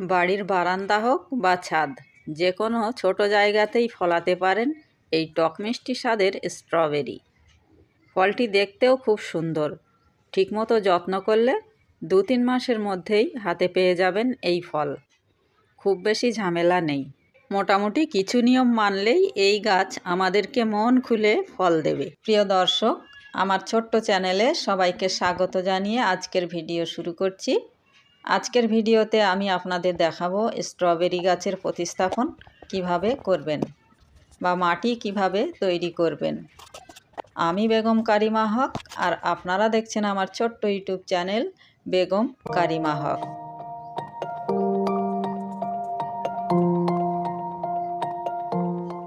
বাড়ির বারান্দা হোক বা ছাদ, যে কোনো ছোট জায়গাতেই ফলাতে পারেন এই টক মিষ্টি স্বাদের স্ট্রবেরি। ফলটি দেখতেও খুব সুন্দর। ঠিকমতো যত্ন করলে দু তিন মাসের মধ্যেই হাতে পেয়ে যাবেন এই ফল। খুব বেশি ঝামেলা নেই। মোটামুটি কিছু নিয়ম মানলেই এই গাছ আমাদেরকে মন খুলে ফল দেবে। প্রিয় দর্শক, আমার ছোট্ট চ্যানেলে সবাইকে স্বাগত জানিয়ে আজকের ভিডিও শুরু করছি। আজকের ভিডিওতে আমি আপনাদের দেখাবো স্ট্রবেরি গাছের প্রতিস্থাপন কীভাবে করবেন বা মাটি কীভাবে তৈরি করবেন। আমি বেগম কারিমা হক আর আপনারা দেখছেন আমার ছোট্ট ইউটিউব চ্যানেল বেগম কারিমা হক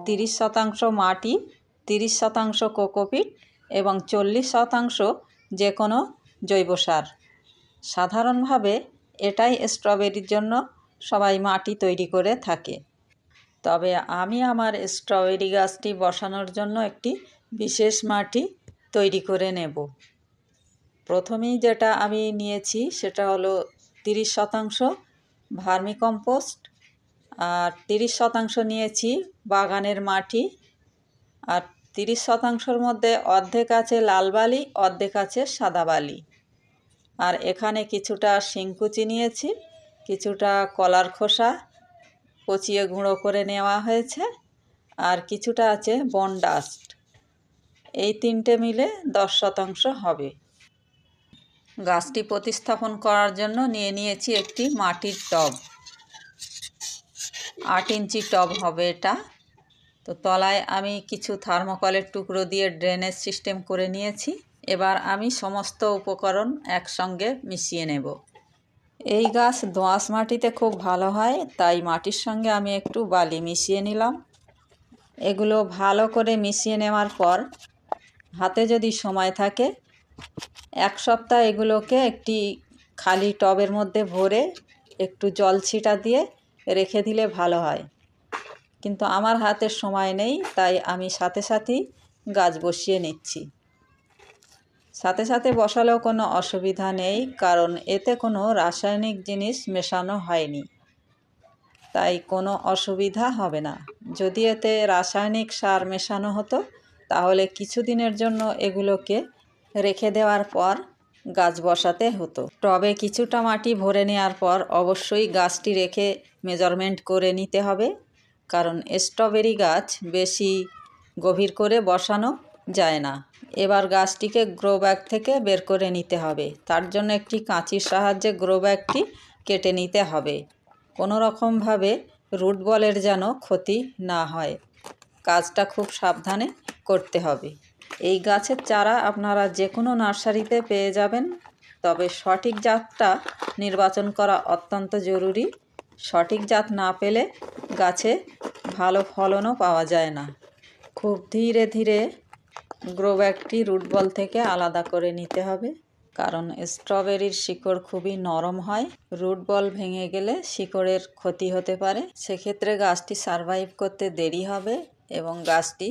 তিরিশ শতাংশ মাটি, তিরিশ শতাংশ কোকোপিট এবং চল্লিশ শতাংশ যে কোনো জৈব সার। সাধারণভাবে এটাই স্ট্রবেরির জন্য সবাই মাটি তৈরি করে থাকে। তবে আমি আমার স্ট্রবেরি গাছটি বসানোর জন্য একটি বিশেষ মাটি তৈরি করে নেব। প্রথমেই যেটা আমি নিয়েছি সেটা হলো তিরিশ শতাংশ ভার্মিকম্পোস্ট আর তিরিশ শতাংশ নিয়েছি বাগানের মাটি, আর তিরিশ শতাংশর মধ্যে অর্ধেক আছে লাল বালি, অর্ধেক আছে সাদা বালি। আর এখানে কিছুটা শিংকুচি নিয়েছি, কিছুটা কলার খোসা, পচিয়ে গুঁড়ো করে নেওয়া হয়েছে, আর কিছুটা আছে বন ডাস্ট। এই তিনটে মিলে দশ শতাংশ হবে। গাছটি প্রতিস্থাপন করার জন্য নিয়ে নিয়েছি একটি মাটির টব। আট ইঞ্চি টব হবে এটা। তো তলায় আমি কিছু থার্মোকলের টুকরো দিয়ে ড্রেনেজ সিস্টেম করে নিয়েছি। এবার আমি সমস্ত উপকরণ একসঙ্গে মিশিয়ে নেব। এই গাছ দোঁয়াশ মাটিতে খুব ভালো হয়, তাই মাটির সঙ্গে আমি একটু বালি মিশিয়ে নিলাম। এগুলো ভালো করে মিশিয়ে নেওয়ার পর হাতে যদি সময় থাকে, এক সপ্তাহ এগুলোকে একটি খালি টবের মধ্যে ভরে একটু জল ছিটা দিয়ে রেখে দিলে ভালো হয়। কিন্তু আমার হাতে সময় নেই, তাই আমি সাথে সাথেই গাছ বসিয়ে নিচ্ছি। সাথে সাথে বসালেও কোনো অসুবিধা নেই, কারণ এতে কোনো রাসায়নিক জিনিস মেশানো হয়নি। তাই কোনো অসুবিধা হবে না। যদি এতে রাসায়নিক সার মেশানো হতো, তাহলে কিছুদিনের জন্য এগুলোকে রেখে দেওয়ার পর গাছ বসাতে হতো। টবে কিছুটা মাটি ভরে নেওয়ার পর অবশ্যই গাছটি রেখে মেজারমেন্ট করে নিতে হবে, কারণ স্ট্রবেরি গাছ বেশি গভীর করে বসানো যায় না। এবার গাছটিকে গ্রো ব্যাগ থেকে বের করে নিতে হবে। তার জন্য একটি কাঁচির সাহায্যে গ্রো ব্যাগটি কেটে নিতে হবে। কোনো রকমভাবে রুট বলের যেন ক্ষতি না হয়। কাজটা খুব সাবধানে করতে হবে। এই গাছের চারা আপনারা যে কোনো নার্সারিতে পেয়ে যাবেন। তবে সঠিক জাতটা নির্বাচন করা অত্যন্ত জরুরি। সঠিক জাত না পেলে গাছে ভালো ফলনও পাওয়া যায় না। খুব ধীরে ধীরে গ্রো ব্যাগটি রুট বল থেকে আলাদা করে নিতে হবে, কারণ স্ট্রবেরির শিকড় খুবই নরম হয়। রুট বল ভেঙে গেলে শিকড়ের ক্ষতি হতে পারে। সেক্ষেত্রে গাছটি সারভাইভ করতে দেরি হবে এবং গাছটি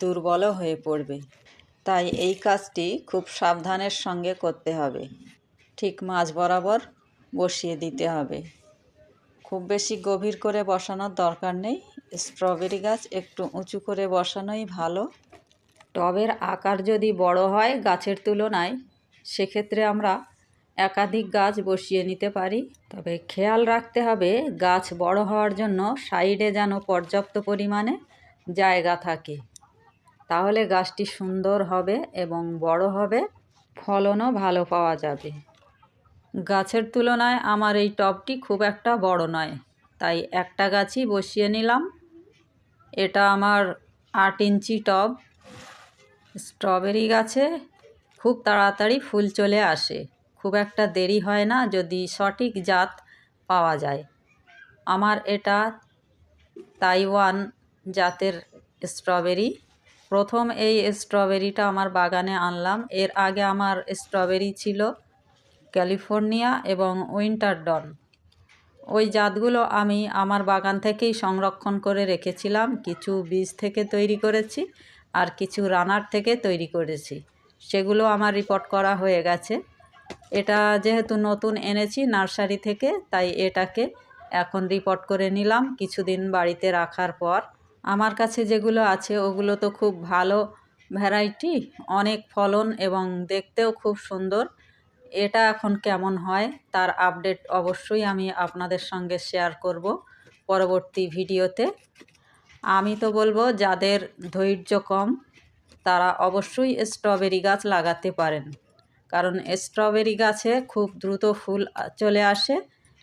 দুর্বলও হয়ে পড়বে। তাই এই কাজটি খুব সাবধানের সঙ্গে করতে হবে। ঠিক মাঝ বরাবর বসিয়ে দিতে হবে। খুব বেশি গভীর করে বসানোর দরকার নেই। স্ট্রবেরি গাছ একটু উঁচু করে বসানোই ভালো। টবের আকার যদি বড় হয় গাছের তুলনায়, সেক্ষেত্রে আমরা একাধিক গাছ বসিয়ে নিতে পারি। তবে খেয়াল রাখতে হবে, গাছ বড় হওয়ার জন্য সাইডে যেন পর্যাপ্ত পরিমাণে জায়গা থাকে। তাহলে গাছটি সুন্দর হবে এবং বড় হবে, ফলনও ভালো পাওয়া যাবে। গাছের তুলনায় আমার এই টবটি খুব একটা বড় নয়, তাই একটা গাছই বসিয়ে নিলাম। এটা আমার আট ইঞ্চি টব। স্ট্রবেরি গাছে খুব তাড়াতাড়ি ফুল চলে আসে। খুব একটা দেরি হয় না যদি সঠিক জাত পাওয়া যায়। আমার এটা তাইওয়ান জাতের স্ট্রবেরি। প্রথম এই স্ট্রবেরিটা আমার বাগানে আনলাম। এর আগে আমার স্ট্রবেরি ছিল ক্যালিফোর্নিয়া এবং উইন্টারডন ওই জাতগুলো আমি আমার বাগান থেকেই সংরক্ষণ করে রেখেছিলাম। কিছু বীজ থেকে তৈরি করেছি। আর কিছু রানার থেকে তৈরি করেছি। সেগুলো আমার রিপোর্ট করা হয়ে গেছে। এটা যেহেতু নতুন এনেছি নার্সারি থেকে, তাই এটাকে এখন রিপোর্ট করে নিলাম কিছুদিন বাড়িতে রাখার পর। আমার কাছে যেগুলো আছে, ওগুলো তো খুব ভালো ভ্যারাইটি অনেক ফলন এবং দেখতেও খুব সুন্দর। এটা এখন কেমন হয়, তার আপডেট অবশ্যই আমি আপনাদের সঙ্গে শেয়ার করব পরবর্তী ভিডিওতে আমি তো বলব, যাদের ধৈর্য কম, তারা অবশ্যই স্ট্রবেরি গাছ লাগাতে পারেন। কারণ স্ট্রবেরি গাছে খুব দ্রুত ফুল চলে আসে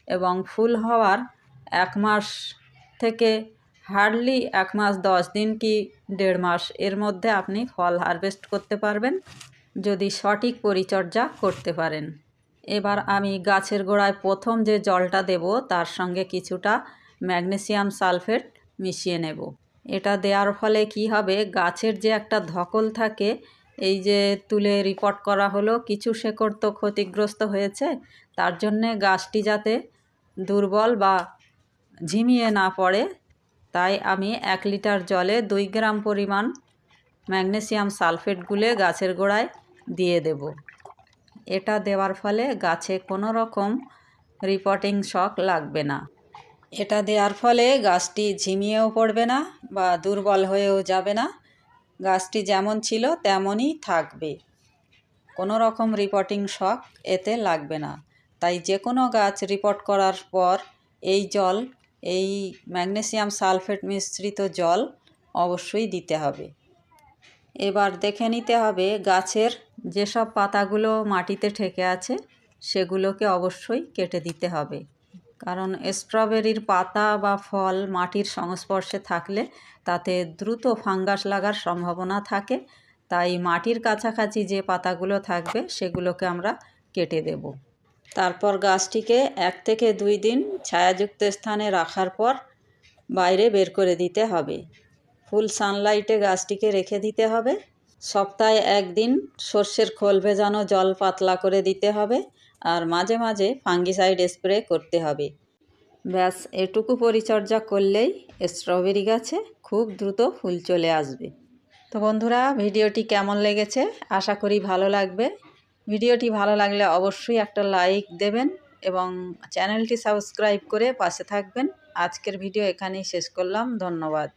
এবং ফুল হওয়ার এক মাস থেকে হার্ডলি এক মাস, দশ দিন কি দেড় মাস এর মধ্যে আপনি ফল হারভেস্ট করতে পারবেন, যদি সঠিক পরিচর্যা করতে পারেন। এবার আমি গাছের গোড়ায় প্রথম যে জলটা দেব, তার সঙ্গে কিছুটা ম্যাগনেসিয়াম সালফেট মিশিয়ে নেব। এটা দেওয়ার ফলে কি হবে? গাছের যে একটা ধকল থাকে, এই যে তুলে রিপোর্ট করা হলো, কিছু শেকড় তো ক্ষতিগ্রস্ত হয়েছে। তার জন্যে গাছটি যাতে দুর্বল বা ঝিমিয়ে না পড়ে, তাই আমি এক লিটার জলে দুই গ্রাম পরিমাণ ম্যাগনেসিয়াম সালফেট গুলে গাছের গোড়ায় দিয়ে দেব। এটা দেওয়ার ফলে গাছে কোনো রকম রিপোর্টিং শক লাগবে না। এটা দেওয়ার ফলে গাছটি ঝিমিয়েও পড়বে না বা দুর্বল হয়েও যাবে না। গাছটি যেমন ছিল, তেমনই থাকবে। কোনো রকম রিপোর্টিং শখ এতে লাগবে না। তাই যে কোনো গাছ রিপোর্ট করার পর এই জল, এই ম্যাগনেসিয়াম সালফেট মিশ্রিত জল অবশ্যই দিতে হবে। এবার দেখে নিতে হবে গাছের যেসব পাতাগুলো মাটিতে ঠেকে আছে, সেগুলোকে অবশ্যই কেটে দিতে হবে। কারণ স্ট্রবেরির পাতা বা ফল মাটির সংস্পর্শে থাকলে তাতে দ্রুত ফাঙ্গাস লাগার সম্ভাবনা থাকে। তাই মাটির কাছাকাছি যে পাতাগুলো থাকবে সেগুলোকে আমরা কেটে দেব। তারপর গাছটিকে এক থেকে দুই দিন ছায়াযুক্ত স্থানে রাখার পর বাইরে বের করে দিতে হবে। ফুল সানলাইটে গাছটিকে রেখে দিতে হবে। সপ্তাহে একদিন সর্ষের খোল ভেজানো জল পাতলা করে দিতে হবে। আর মাঝে মাঝে ফাঙ্গিসাইড স্প্রে করতে হবে। ব্যাস, এটুকু পরিচর্যা করলেই স্ট্রবেরি গাছে খুব দ্রুত ফুল চলে আসবে। তো বন্ধুরা, ভিডিওটি কেমন লেগেছে? আশা করি ভালো লাগবে। ভিডিওটি ভালো লাগলে অবশ্যই একটা লাইক দেবেন এবং চ্যানেলটি সাবস্ক্রাইব করে পাশে থাকবেন। আজকের ভিডিও এখানেই শেষ করলাম। ধন্যবাদ।